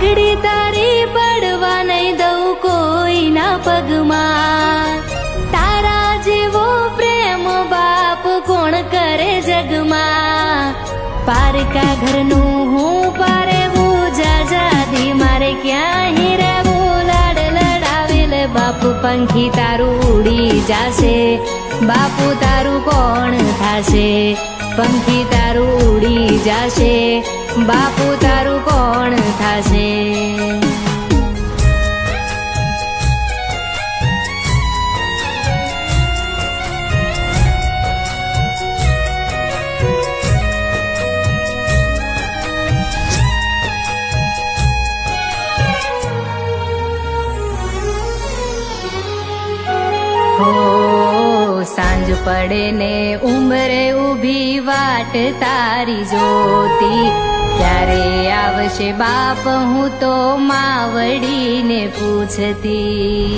કડી તારી પડવા નહીં દઉં કોઈના પગમાં. તારા જેવો પ્રેમ બાપ કોણ કરે જગમાં? પારકા ઘરનું હું પારેવું, જાજાદી મારે ક્યાં રહેવું? લાડ લડાવેલ બાપુ પંખી તારું ઉડી જાશે. બાપુ તારું કોણ થાશે? પંખી તારું ઉડી જાશે. બાપુ તારું કોણ થાશે? સાંજ પડે ને ઉમરે ઊભી વાટ તારી જોતી. ક્યારે આવશે બાપ હું તો માવડીને પૂછતી.